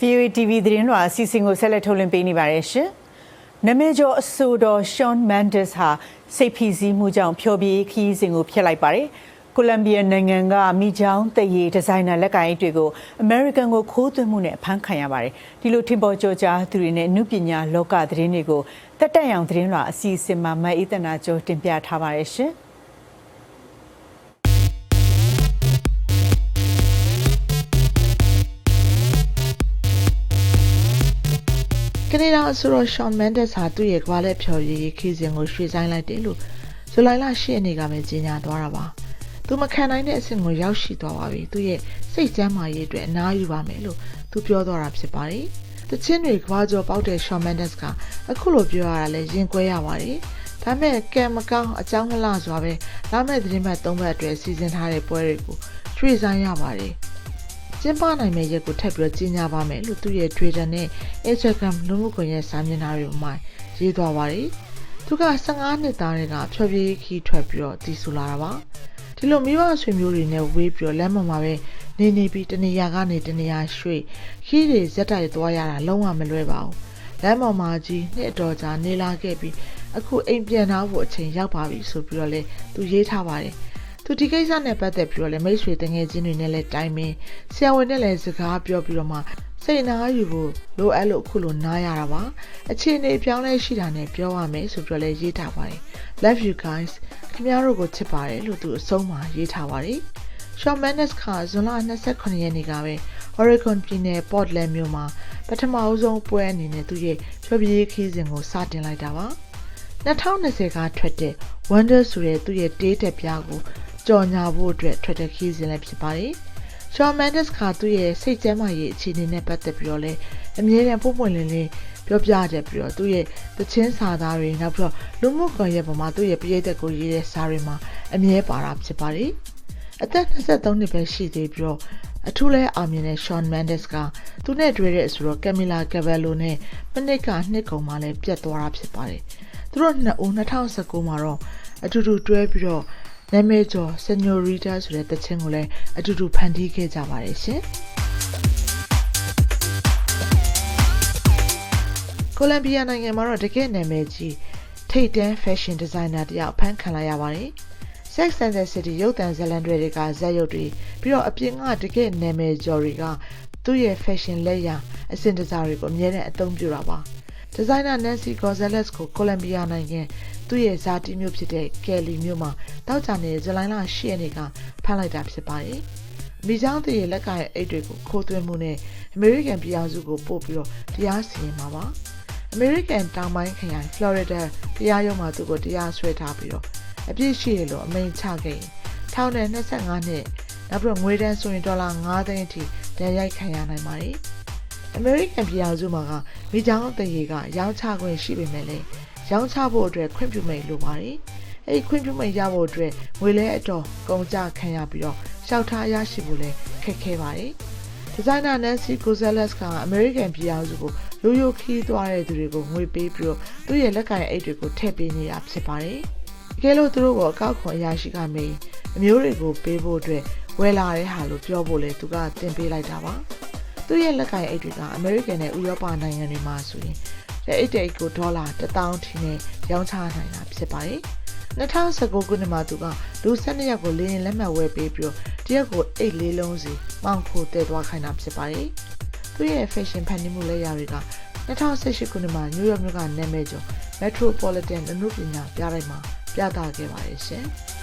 VOA TV သတင်းလွှာအစီအစဉ်ကိုဆက်လက်ထုတ်လွှင့်ပေးနေပါတယ်ရှင်။နမေကျော်အဆိုတော် Shawn Mendes ဟာစိတ်ဖိစီးမှုကြောင့်ဖျော်ဖြေခီးစဉ်ကိုဖျက်လိုက်ပါတယ်။ကိုလံဘီယာနိုင်ငံကမိချောင်းတရေဒီဇိုင်နာလက်ကိုင်တွေကို American ကိုခိုးသွင်းမှုနဲ့ဖမ်းခံရပါတယ်။ဒီလိုထင်ပေါ်ကျော်ကြားသူတွေနဲ့အမှုပညာလောကသတင်းတွေကိုတက်တက်ရောင်သတင်းလွှာအစီအစဉ်မှာမအေးတနာကျော်တင်ပြထားပါတယ်ရှင်။ ကနေဒါအဆိုတော် Shawn Mendes ဟာသူ့ရဲ့ကွာလက်ဖြော်ရည်ခီးစဉ်ကိုရွှေ့ဆိုင်းလိုက်တယ်လို့ဇူလိုင်လ10ရက်နေ့ကပဲကြေညာသွားတာပါ။သူမခံနိုင်တဲ့အဆင့်ကိုရောက်ရှိသွားပါပြီ။သူ့ရဲ့စိတ်ကျန်းမာရေးအတွက်အနားယူပါမယ်လို့သူပြောသွားတာဖြစ်ပါတယ်။တချင်းတွေကဘာကျော်ပေါက်တဲ့ Shawn Mendes ကအခုလိုပြောရတာလဲရင်ကွဲရပါတယ်။ဒါမဲ့ကံမကောင်းအကြောင်းမလားစွာပဲလာမယ့်သတင်းပတ်၃ပတ်အတွက်စီစဉ်ထားတဲ့ပွဲတွေကိုရွှေ့ဆိုင်းရပါတယ်။ ကျင်းပနိုင်မယ့်ရက်ကိုထပ်ပြီးကြီးညာပါမယ်လို့သူ့ရဲ့ Twitter နဲ့ Instagram လူမှုကွန်ရက်စာမျက်နှာတွေမှာရေးသွားပါတယ်။သူက15နှစ်သားတွေကဖြောပြရေးခီးထွက်ပြီးတော့တည်ဆူလာတာပါ။ဒီလိုမိဘဆွေမျိုးတွေနဲ့ဝေးပြီးတော့လမ်းပေါ်မှာပဲနေနေပြီးတနေရာကနေတနေရာရွှေ့ခီးတွေဇက်တိုက်သွားရတာလုံးဝမလွယ်ပါဘူး။လမ်းပေါ်မှာကြီးနှစ်အတော်ကြာနေလာခဲ့ပြီးအခုအိမ်ပြန်လာဖို့အချိန်ရောက်ပါပြီဆိုပြီးတော့လေသူရေးထားပါတယ်။ သူဒီကိစ္စနဲ့ပတ်သက်ပြီးတော့လည်းမိတ်ဆွေတငယ်ချင်းတွေနဲ့လည်းတိုင်ပင်ဆရာဝန်နဲ့လည်းစကားပြောပြီးတော့မှစိတ်နာယူဖို့လိုအပ်လို့အခုလိုနားရတာပါအခြေအနေပြောင်းလဲရှိတာနဲ့ပြောရမယ်ဆိုပြီးတော့လည်းရေးထားပါတယ် love you guys ခင်ဗျားတို့ကိုချစ်ပါတယ်လို့သူအဆုံးမှာရေးထားပါတယ် Shawn Mendes ကဇွန်လ29ရက်နေ့ကပဲ Oregon ပြည်နယ် Portland မြို့မှာပထမအဆုံးပွဲအနေနဲ့သူရဲ့ဖြောပြေးခီးစဉ်ကိုစတင်လိုက်တာပါ2020ကထွက်တဲ့ Wonder ဆိုတဲ့သူ့ရဲ့တေးတက်ပြားကို ကြော်ညာဖို့အတွက်ထွက်တဲ့ခီးစဉ်လည်းဖြစ်ပါတယ်။ Shawn Mendes ကသူ့ရဲ့စိတ်ကျန်းမာရေးအခြေအနေနဲ့ပတ်သက်ပြီးတော့လည်းအမြဲတမ်းပုံပွင့်လင်းလင်းပြောပြကြပြီးတော့သူ့ရဲ့သချင်းစာသားတွေနောက်ပြီးတော့လူမှုကွန်ရက်ပေါ်မှာသူ့ရဲ့ပရိသတ်ကိုရေးတဲ့စာတွေမှာအမြဲပါတာဖြစ်ပါတယ်။အသက်23နှစ်ပဲရှိသေးပြီးတော့အထူးလဲအောင်မြင်တဲ့ Shawn Mendes ကသူနဲ့တွေ့တဲ့အဆိုတော့ Camila Cabello နဲ့မနစ်ကနှစ်ကုန်မှလည်းပြတ်သွားတာဖြစ်ပါတယ်။သူတို့နှစ်ဦး2019မှာတော့အတူတူတွဲပြီးတော့ နာမည်ကျော် Señorita ဆိုတဲ့တခြင်းကိုလည်းအတူတူဖန်တီးခဲ့ကြပါတယ်ရှင်။ကိုလံဘီယာနိုင်ငံမှာတော့တကယ့်နာမည်ကြီးထိတ်တန်း fashion designer တယောက်ဖန်ခံလိုက်ရပါတယ်။ Sex and the City ရုပ်သံဇာတ်လမ်းတွေကဇာတ်ရုပ်တွေပြီးတော့အပြင်ကတကယ့်နာမည်ကျော်တွေကသူ့ရဲ့ fashion လက်ရာအစင်တစားတွေကိုအများနဲ့အသုံးပြုတာပါ။ဒီဇိုင်နာ Nancy Gonzalez ကိုကိုလံဘီယာနိုင်ငံ သူ့ရဲ့ဇာတိမြို့ဖြစ်တဲ့ကယ်လီမြို့မှာတောက်ကြတဲ့ဇူလိုင်လ10ရက်နေ့ကဖမ်းလိုက်တာဖြစ်ပါတယ်။မိချောင်းတရဲ့လက်ကရဲ့အိတ်တွေကိုခိုးသွင်းမှုနဲ့အမေရိကန်ပြည်အောင်စုကိုပို့ပြီးတော့တရားစီရင်မှာပါ။အမေရိကန်တောင်ပိုင်းခရိုင်ဖလော်ရီဒါတရားရုံးမှာသူ့ကိုတရားစွဲထားပြီးတော့အပြစ်ရှိရလို့အမိန့်ချခဲ့ရင်ထောင်နဲ့25နှစ်နောက်ပြီးတော့ငွေတန်းဆိုရင်ဒေါ်လာ9သိန်းအထိတန်ရိုက်ခံရနိုင်ပါတယ်။အမေရိကန်ပြည်အောင်စုမှာကမိချောင်းတရေကရောင်းချခွင့်ရှိပေမဲ့လည်း ရောင်းချဖို့အတွက်ခွင့်ပြုမိတ်လိုပါတယ်။အဲဒီခွင့်ပြုမိတ်ရဖို့အတွက်ငွေလဲအတော်ကုန်ကျခံရပြီးတော့ရှောက်ထားရရှိဖို့လည်းခက်ခဲပါတယ်။ဒီဇိုင်နာ Nancy Gonzalez ကအမေရိကန်ပြည်အောင်စုကိုလူယိုခီးသွားတဲ့သူတွေကိုငွေပေးပြီးတော့သူ့ရဲ့လက်ကင်အိတ်တွေကိုထည့်ပေးနေတာဖြစ်ပါတယ်။တကယ်လို့သူတို့ကအကောက်ခွန်အရာရှိကမေးအမျိုးတွေကိုပေးဖို့အတွက်ဝယ်လာတဲ့ဟာလို့ပြောဖို့လေသူကတင်ပေးလိုက်တာပါ။သူ့ရဲ့လက်ကင်အိတ်တွေကအမေရိကန်နဲ့ဥရောပနိုင်ငံတွေမှာဆိုရင် တဲ့အိတ်တိတ်ကိုဒေါ်လာ1000ထီနဲ့ရောင်းချနိုင်တာဖြစ်ပါတယ်2019ခုနှစ်မှာသူကလူ12ယောက်ကိုလေရင်လက်မှတ်ဝယ်ပေးပြီးတော့တရက်ကိုအိတ်လေးလုံးစီမောင်ခိုတည်သွားခိုင်းတာဖြစ်ပါတယ်သူရဲ့ fashion ဖန်တီးမှုလက်ရာတွေက2018ခုနှစ်မှာ New York မြို့ကနာမည်ကျော် Metropolitan အမှုပညာပြတိုက်မှာပြသခဲ့ပါတယ်ရှင်။